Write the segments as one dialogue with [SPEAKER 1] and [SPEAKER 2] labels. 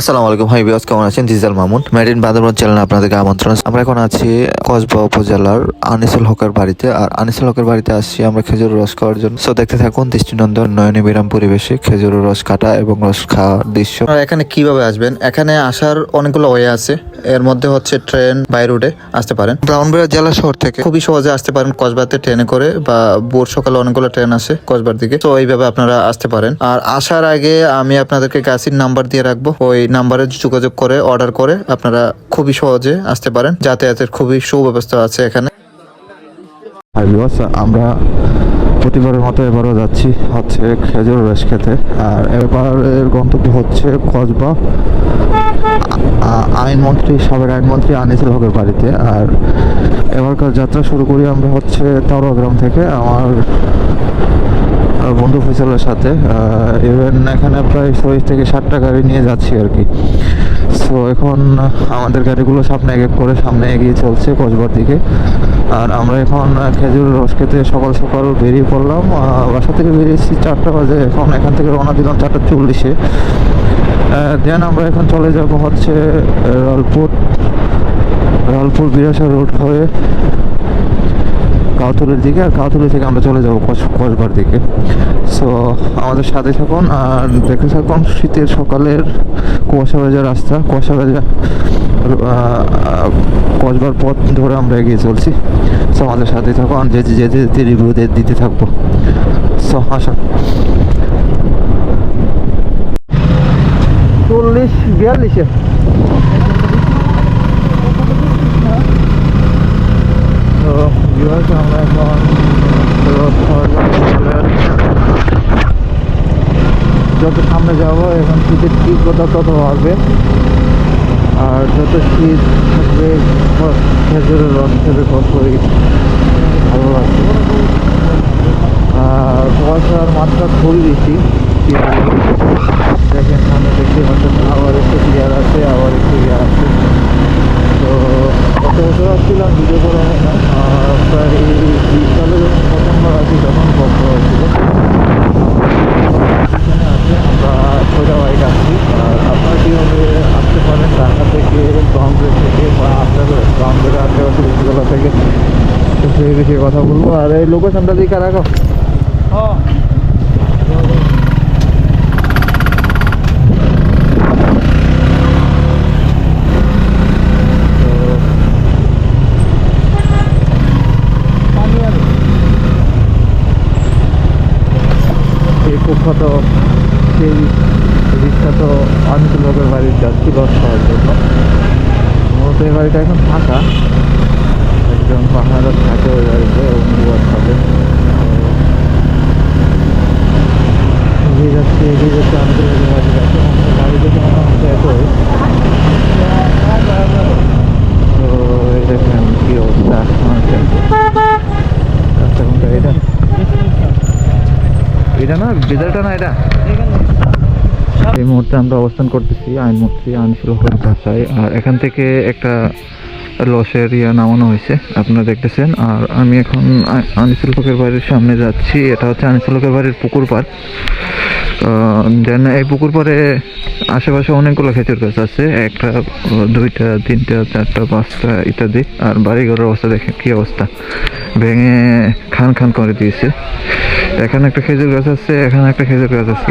[SPEAKER 1] আসসালামু আলাইকুম। হাই বিয়াস কেমন আছেন? জিজাল মামুন মেড ইন চ্যানেলে আপনাদেরকে আমন্ত্রণ। আমরা এখন আছি কসবা উপজেলার আনিসুল হকের বাড়িতে। আর আনিসুল হকের বাড়িতে আসছি আমরা খেজুর রস খাওয়ার জন্য। সো দেখতে থাকুন দৃষ্টিনন্দন নয়নে বিরাম পরিবেশে খেজুর রস কাটা এবং রস খাওয়ার দৃশ্য। এখানে কীভাবে আসবেন? এখানে আসার অনেকগুলো ওয়ে আছে। এর মধ্যে হচ্ছে ট্রেন বাই রুটে আসতে পারেন। ব্রাউনবাড়িয়া জেলা শহর থেকে খুবই সহজে আসতে পারেন কসবাতে ট্রেনে করে বা ভোর সকালে অনেকগুলো ট্রেন আসে কসবার দিকে। তো এইভাবে আপনারা আসতে পারেন। আর আসার আগে আমি আপনাদেরকে গাছির নাম্বার দিয়ে রাখব। ওই নাম্বারে যোগাযোগ করে অর্ডার করে আপনারা খুবই সহজে আসতে পারেন। যাতায়াতের খুবই সুব্যবস্থা আছে এখানে।
[SPEAKER 2] আমরা প্রতিবারের মতো এবারও যাচ্ছি হচ্ছে খেজুর রস খেতে। আর এবারের গন্তব্য হচ্ছে কসবা। আইনমন্ত্রী সাবেক আইনমন্ত্রী আনিসুল হকের বাড়িতে। আর এবারকার যাত্রা শুরু করি আমরা হচ্ছে তাওরা গ্রাম থেকে। আমার বন্ধু ফেসলের সাথে ইভেন এখানে প্রায় ছয় থেকে ষাটটা গাড়ি নিয়ে যাচ্ছি আর কি। সো এখন আমাদের গাড়িগুলো সামনে এক এক করে সামনে এগিয়ে চলছে কসবার দিকে। আর আমরা এখন খেজুর রস খেতে সকাল সকাল বেরিয়ে পড়লাম। বাসা থেকে বেরিয়েছি চারটা বাজে। এখন এখান থেকে রওনা দিলাম চারটা চল্লিশে। দেন আমরা এখন চলে যাব হচ্ছে আহ, লালপুর লালপুর বিরাসা রোড হয়ে কাউতুলের দিকে, আর কাউতুলি থেকে আমরা চলে যাব কস কসবার দিকে। সো আমাদের সাথে থাকুন আর দেখে থাকুন শীতের সকালের কুয়াশা ভেজা রাস্তা কুয়াশা ভেজা কসবার পথ ধরে আমরা এগিয়ে চলছি। সো আমাদের সাথে থাকুন যেতে যেতে যেতে রিভিউ দিতে থাকব। সো আসা চল্লিশ, বিয়াল্লিশে তো ভিউয়ার্স আমরা এখন রোড খাওয়ার যত সামনে যাব, এখন শীতের তীব্রতা তত হবে আর যত শীত থাকবে খেজুরের রস খেতে ততই ভালো লাগবে। আর কুয়াশার মাত্রা খুবই বেশি? দেখেন, সামনে দেখতে পাচ্ছেন, আবার একটু ক্লিয়ার আছে, আবার একটু ক্লিয়ার আছে। তো গত বছর আসছিলাম, ভিডিও করা হয় না। প্রায় বিশ সালে যখন প্রথমবার আসি তখন বক হয়েছিল এখানে আছে আমরা সোজা বাইক আসছি আর আপনারা কীভাবে আসতে পারেন ঢাকা থেকে বম্বে থেকে বা আপনার বম্বের আশেপাশে বিশ্ববিদ্যালয় থেকে তো সেই বিষয়ে কথা বলব আর এই লোকেশনটা দিকে রাখো সেই কুখ্যাত সেই বিখ্যাত অনিতুল লোকের বাড়ির যাচ্ছি লস খাওয়ার জন্য। মূলত এই বাড়িটা এখন ফাঁকা। একজন পাহাড়ের থাকে ওই বাড়িতে অনুবাদ এতই তো এই কি কোনটা? এটা? এটা না বিদালটা না এটা? এই মুহূর্তে আমরা অবস্থান করতেছি আইনমন্ত্রী আনিসুল হকের ভাষায় আর এখান থেকে একটা লসের ইয়া নামানো হয়েছে, আপনারা দেখতেছেন। আর আমি এখন আনিসুল হকের বাড়ির সামনে যাচ্ছি। এটা হচ্ছে আনিসুল হকের বাড়ির পুকুর পাড়। দেন এই পুকুর পাড়ে আশেপাশে অনেকগুলো খেজুর গাছ আছে। একটা, দুইটা, তিনটা, চারটা, পাঁচটা ইত্যাদি। আর বাড়িঘরের অবস্থা দেখেন কী অবস্থা। ভেঙে খান খান করে দিয়েছে। এখানে একটা খেজুর গাছ আছে, এখানে একটা খেজুর গাছ আছে।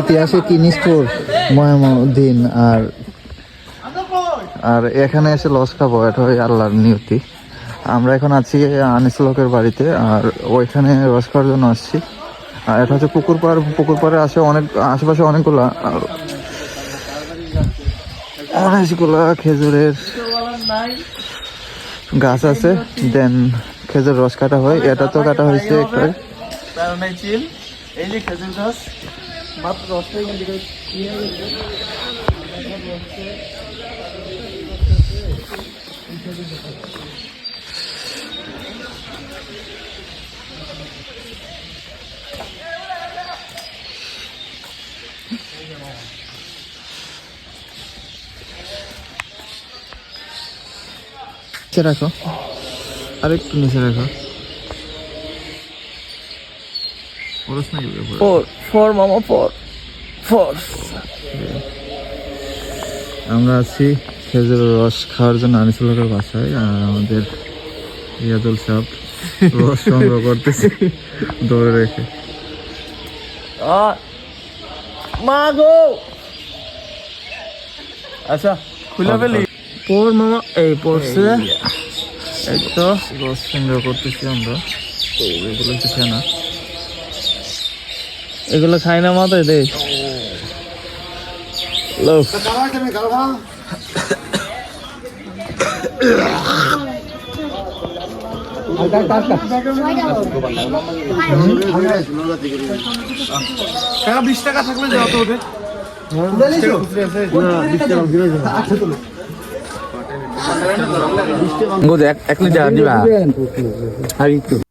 [SPEAKER 2] ইতিহাসে কি নিষ্ঠুর দিন আর আর এখানে এসে লস খাব এটা হয় আল্লাহর নিয়তি। আমরা এখন আছি আনিসুল হকের বাড়িতে আর ওইখানে রস খাওয়ার জন্য আসছি। আর এটা হচ্ছে পুকুর পাড়, পুকুর পাড়ে আসে অনেক আশেপাশে অনেকগুলা অনেকগুলা খেজুরের গাছ আছে। দেন খেজুর রস কাটা হয় এটা তো কাটা হয়েছে একটা
[SPEAKER 3] প্যারানাই চিল এই যে খেজুর গাছ মাত্র দশটা কিন্তু
[SPEAKER 2] নিচে রাখো। আরেকটু নিচে রাখো। ওরস না কি
[SPEAKER 3] ফোর ফোর মামা ফোর ফোর
[SPEAKER 2] আমরা আছি খেজুরের রস খাওয়ার জন্য আনিসুল হকের বাসায় আর আমাদের ইয়াদুল সাহেব রস সংগ্রহ করতেছে দৌড়ে রেখে।
[SPEAKER 3] মা গো! আচ্ছা খুলে ফেলি। পোর মামা এই পড়ছে এই তো
[SPEAKER 2] রস সংগ্রহ করতেছি আমরা। এগুলো কিছু না।
[SPEAKER 3] এগুলো খাই না মাথায় দে। টাকা বিশ টাকা থাকলে যাও তো ওদের
[SPEAKER 4] এক লিটার দিবা? আর একটু।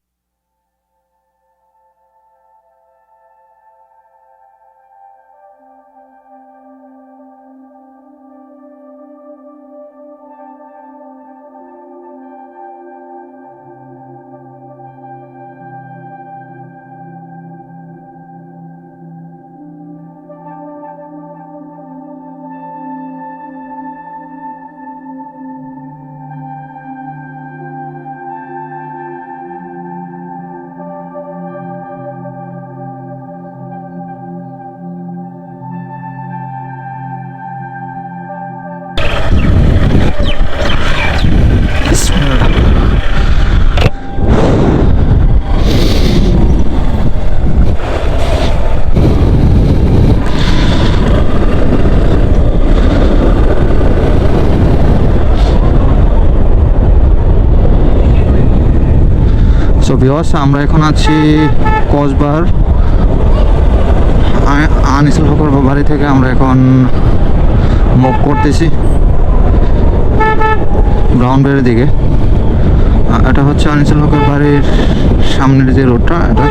[SPEAKER 2] সো ভিওয়ার্স আমরা এখন আছি কসবার। আনিসুল হকর বাড়ি থেকে আমরা এখন মুভ করতেছি। ব্রাউন বেড়ের দিকে। এটা হচ্ছে আনিসুল হকের বাড়ির সামনের যে রোডটা এটা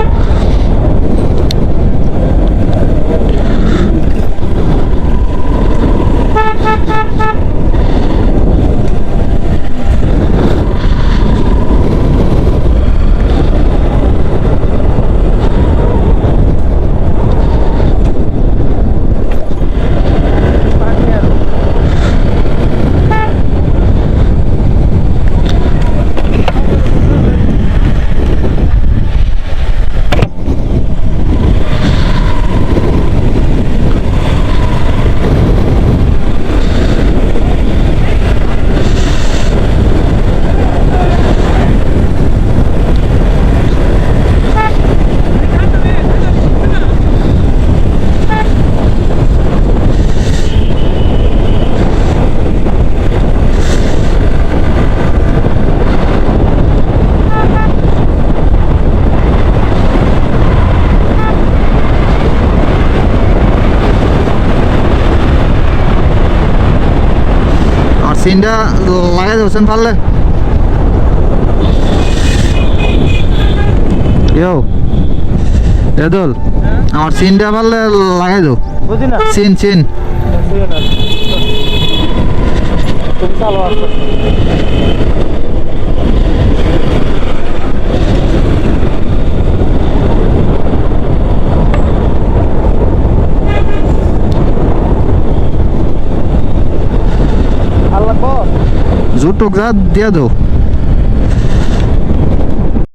[SPEAKER 2] আর সিনটা লাগাই দেবছেন পারলে। ইয়ো এদল আমার সিনটা পারলে লাগাই দাও সিন সিন।
[SPEAKER 3] তুমি চালো
[SPEAKER 2] জুটুক যা দিয়ে দাও।